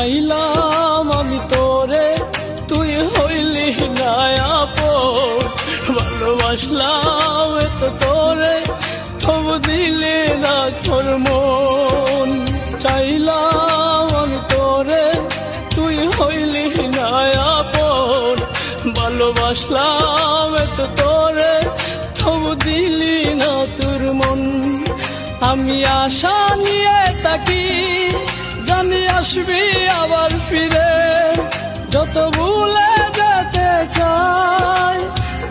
চাইলাম আমি তোরে, তুই হইলি নায়াপন ভালোবাসলাম এত তোরে তবু দিলে না তোর মন। চাইলাম আমি তোরে, তুই হইলি নায়াপন ভালোবাসলাম এত তোরে তবু দিলি না তোর মন। আমি আশা নিয়ে তাকি জানি আসবি আবার ফিরে। যত ভুলে যেতে চাই,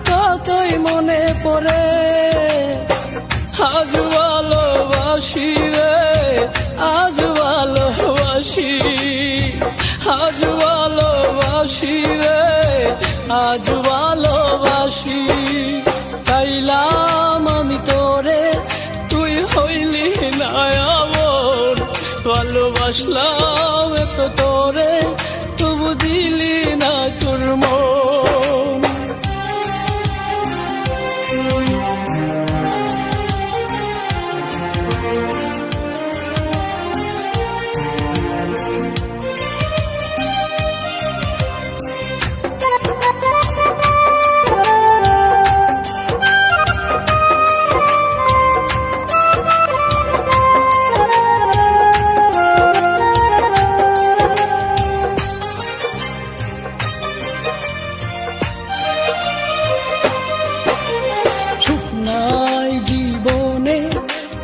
ততই মনে পড়ে। আজ ভালোবাসি রে, আজ ভালোবাসি। আজ ভালোবাসি রে, আজ ভালোবাসি। চাইলাম আমি তোরে ভালোবাসলাম তো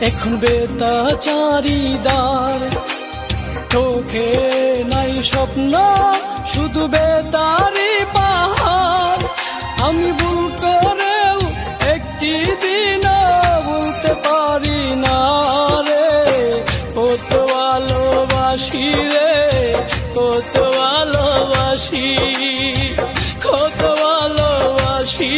এখন বেতা চারিদার চোখে নাই স্বপ্ন, শুধু বেতারি পাহাড়। আমি ভুল করেও একটি দিন বলতে পারি না রে। কত ভালোবাসি রে, কত ভালোবাসি কত ভালোবাসি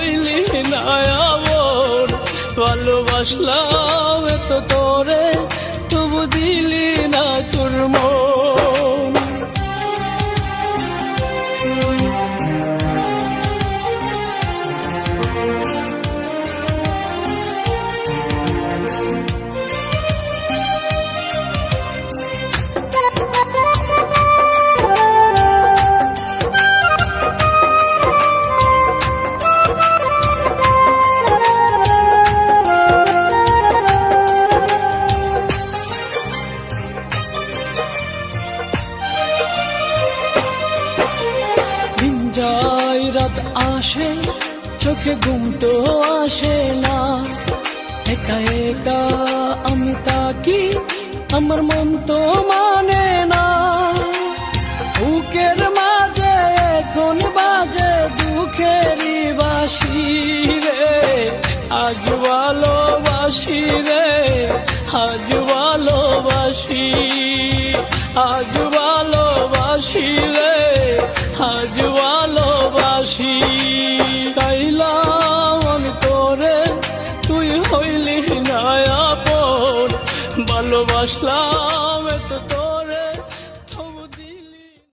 হইলি না আমন ভালোবাসলাম তো তোরে তবু দিলি রাত আসে, চোখে ঘুম তো আসে না। একা একা আমি তাকি আমার মন তো মানে না। বুকের মাঝে এখন বাজে দুঃখেরই বাসি রে। আজ ভালোবাসি রে, আজ ভালোবাসি, আজ ভালোবাসলাম।